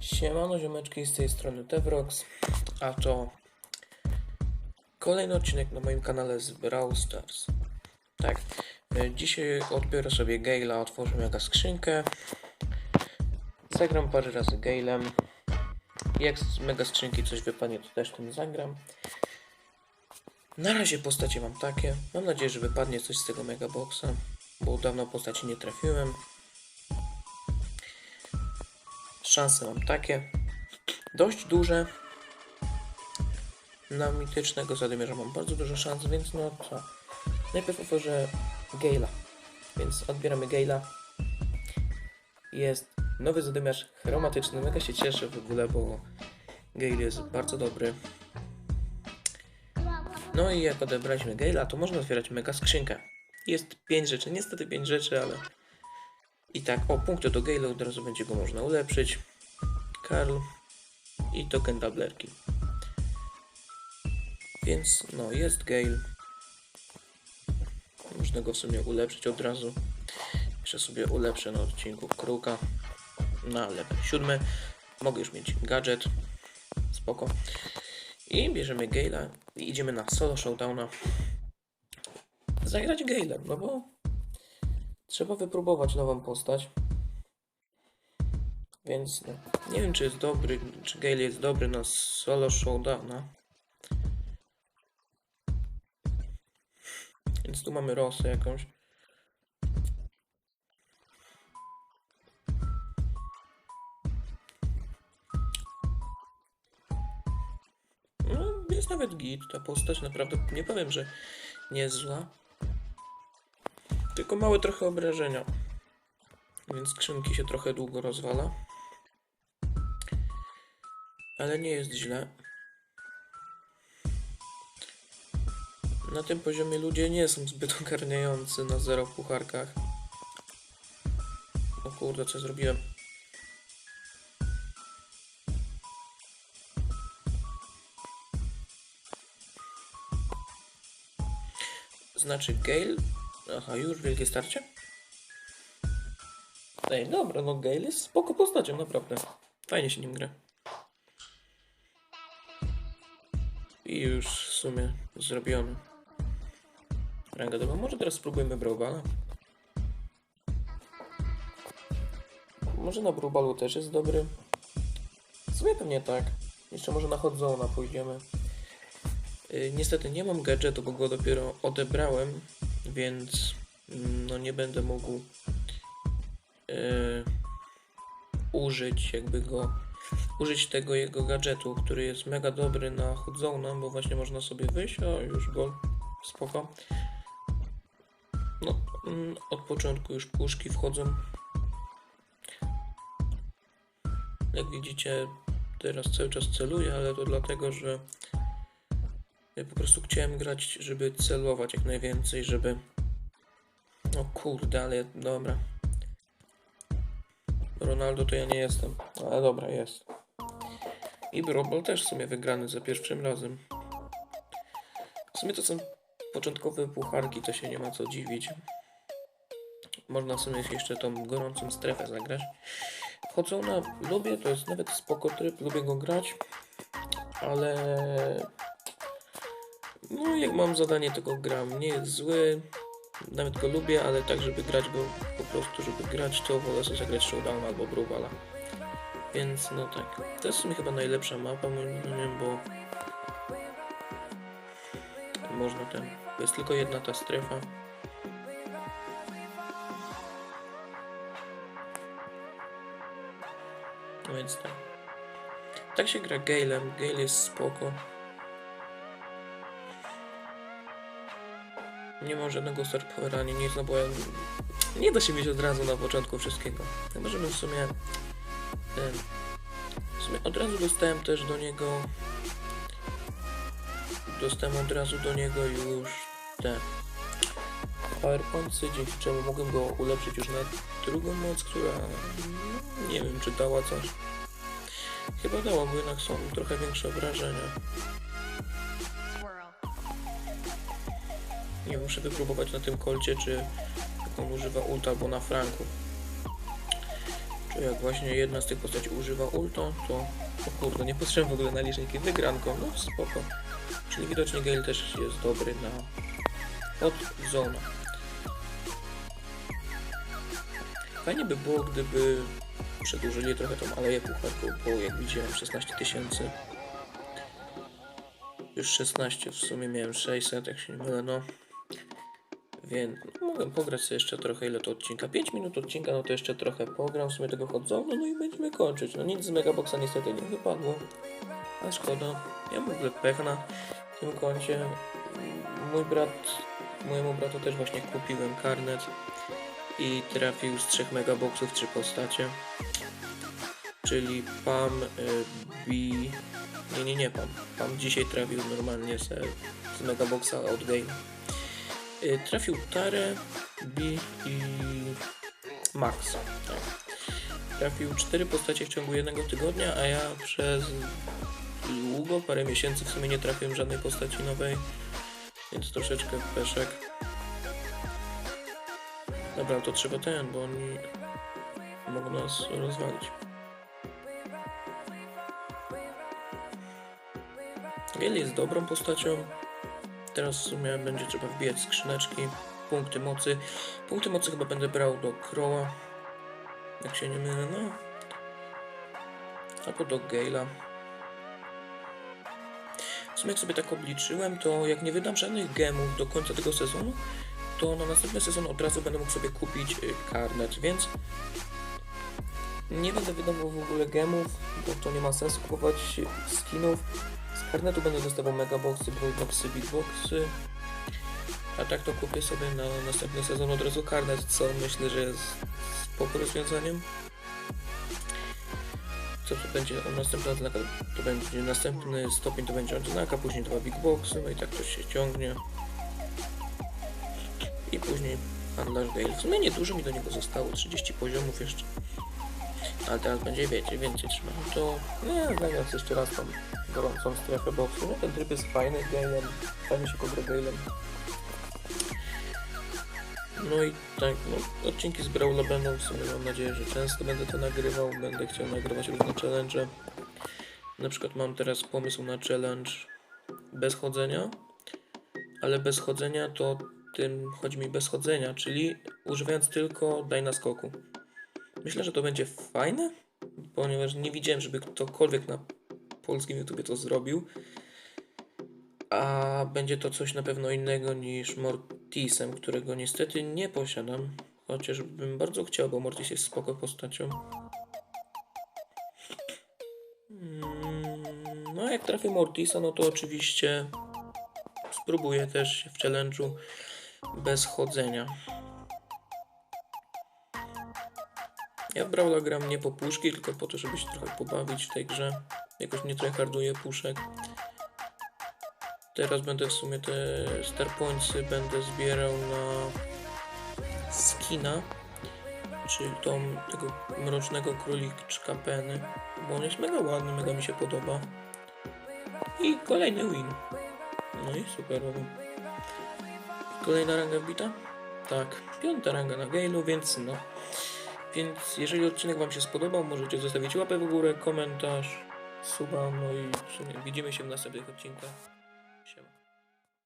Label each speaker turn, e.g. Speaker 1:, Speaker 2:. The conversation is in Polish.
Speaker 1: Siemano ziomeczki z tej strony Devrox, a to kolejny odcinek na moim kanale z Brawl Stars. Tak, e, dzisiaj odbiorę sobie Gale'a, otworzę mega skrzynkę, zagram parę razy Gale'em, jak z mega skrzynki coś wypadnie to też tym zagram. Na razie postacie mam takie, mam nadzieję, że wypadnie coś z tego mega boxa, bo dawno postaci nie trafiłem. Szanse mam takie. Dość duże. Na mitycznego zadymiarza mam bardzo dużo szans, więc no co. Najpierw otworzę Gale'a. Więc odbieramy Gale'a. Jest nowy zadymiarz chromatyczny. Mega się cieszę w ogóle, bo Gale jest bardzo dobry. No i jak odebraliśmy Gale'a, to można otwierać mega skrzynkę. Jest 5 rzeczy, niestety 5 rzeczy, ale i tak, o, punkty do Gale'a od razu będzie go można ulepszyć. Karl i token doublerki. Więc, no, jest Gale. Można go w sumie ulepszyć od razu. Jeszcze sobie ulepszę na odcinku Kruka na level 7. Mogę już mieć gadżet. Spoko. I bierzemy Gale'a i idziemy na solo showdowna. Zagrać Gale'em, no bo Trzeba wypróbować nową postać. Więc no, nie wiem, czy jest dobry, czy Gale jest dobry na solo showdowna. Więc tu mamy Rosę jakąś. No, jest nawet git, ta postać naprawdę, nie powiem, że nie jest zła. Tylko małe trochę obrażenia. Więc skrzynki się trochę długo rozwala. Ale nie jest źle. Na tym poziomie ludzie nie są zbyt ogarniający na zero pucharkach. O kurde, co zrobiłem? Znaczy Gale Aha, już wielkie starcie? Ej, dobra, no Gale jest spoko postacią, naprawdę. Fajnie się nim gra. I już w sumie zrobiony. Ranga dobra, może teraz spróbujemy Browbala. Może na Browbalu też jest dobry. W sumie pewnie tak. Jeszcze może na Hot Zone'a pójdziemy. Yy, niestety nie mam gadżetu, bo go dopiero odebrałem więc no nie będę mógł e, użyć jakby go użyć tego jego gadżetu, który jest mega dobry na Hoodzone, bo właśnie można sobie wyjść, o już gol, spoko. No, mm, od początku już puszki wchodzą. Jak widzicie, teraz cały czas celuję, ale to dlatego, że ja po prostu chciałem grać, żeby celować jak najwięcej, żeby... O kurde, ale dobra. Ronaldo to ja nie jestem, ale dobra, jest. I Brobol też w sumie wygrany za pierwszym razem. W sumie to są początkowe pucharki, to się nie ma co dziwić. Można w sumie jeszcze tą gorącą strefę zagrać. Chodzą na... Lubię, to jest nawet spoko tryb, lubię go grać. Ale no, jak mam zadanie, to go gram. Nie jest zły, nawet go lubię, ale tak, żeby grać go po prostu, żeby grać, to wolę sobie zagrać Showdown albo Brewala. Więc no tak. To jest w sumie chyba najlepsza mapa, bo można ten. To jest tylko jedna ta strefa. No więc tak. Tak się gra Galem. Gale jest spoko. Nie ma żadnego start powera, ani nic, no nie da się mieć od razu na początku wszystkiego. Chyba, żebym w sumie... W sumie od razu dostałem też do niego... Dostałem od razu do niego już te powerpointsy, dzięki czemu mogłem go ulepszyć już na drugą moc, która nie wiem czy dała coś. Chyba dała, bo jednak są trochę większe obrażenia. Nie muszę wypróbować na tym kolcie, czy jak on używa ulta albo na franku. Czy jak właśnie jedna z tych postaci używa ulta, to o kurde, nie patrzyłem w ogóle na liczniki wygranką, no spoko. Czyli widocznie Gale też jest dobry na od zona. Fajnie by było, gdyby przedłużyli trochę tą aleję pucharką, bo jak widziałem 16 tysięcy. Już 16, w sumie miałem 600, jak się nie mylę, no. Więc mogę pograć sobie jeszcze trochę, ile to odcinka? 5 minut odcinka, no to jeszcze trochę pogram w sumie tego chodzą, no i będziemy kończyć. No nic z Megaboxa niestety nie wypadło, a szkoda. Ja w ogóle pech na tym koncie. Mój brat, mojemu bratu też właśnie kupiłem karnet i trafił z 3 megaboxów 3 postacie. Czyli Pam, y, Bi... Nie, nie, nie Pam. Pam dzisiaj trafił normalnie z, z megaboxa od Game. Y, Trafił Tarę, Bi i Max. Tak. Trafił 4 postacie w ciągu jednego tygodnia, a ja przez długo, parę miesięcy w sumie nie trafiłem żadnej postaci nowej, więc troszeczkę peszek. Dobra, to trzeba ten, bo oni mogą nas rozwalić. Gale jest dobrą postacią. Teraz w sumie będzie trzeba wbijać skrzyneczki, punkty mocy. Punkty mocy chyba będę brał do Crowa, jak się nie mylę, no. Albo do Gale'a. W sumie jak sobie tak obliczyłem, to jak nie wydam żadnych gemów do końca tego sezonu, to na następny sezon od razu będę mógł sobie kupić y, karnet, więc nie będę wydawał w ogóle gemów, bo to nie ma sensu kupować skinów. Karnetu będę dostawał megaboxy, boxy, bigboxy. A tak to kupię sobie na następny sezon od razu karnet, co myślę, że jest spoko rozwiązaniem. Co to będzie następna odznaka? To będzie następny stopień, to będzie odznaka, później dwa bigboxy, no i tak to się ciągnie. I później handlarz Gale. W sumie niedużo mi do niego zostało, 30 poziomów jeszcze. Ale teraz będzie wiecie, więcej trzeba. No to nie, zamiast jeszcze raz tą gorącą strefę boksu. No ten tryb jest fajny, Gale'em, fajnie się Gale'em. No i tak, no, odcinki z Brawla będą w sumie, mam nadzieję, że często będę to nagrywał, będę chciał nagrywać różne challenge. Na przykład mam teraz pomysł na challenge bez chodzenia, ale bez chodzenia to tym chodzi mi bez chodzenia, czyli używając tylko daj na skoku. Myślę, że to będzie fajne, ponieważ nie widziałem, żeby ktokolwiek na polskim YouTubie to zrobił. A będzie to coś na pewno innego niż Mortisem, którego niestety nie posiadam. Chociaż bym bardzo chciał, bo Mortis jest spoko postacią. Mm, No, jak trafię Mortisa, no to oczywiście spróbuję też w challenge'u bez chodzenia. Ja Brawla gram nie po puszki, tylko po to, żeby się trochę pobawić w tej grze. Jakoś nie tryharduję puszek. Teraz będę w sumie te Star Pointsy będę zbierał na skina, czyli tą tego mrocznego króliczka Penny, bo on jest mega ładny, mega mi się podoba. I kolejny win. No i super. Kolejna ranga wbita? Tak, piąta ranga na Gale'u, więc no. Więc jeżeli odcinek Wam się spodobał, możecie zostawić łapę w górę, komentarz, suba, no i w sumie widzimy się w następnych odcinkach.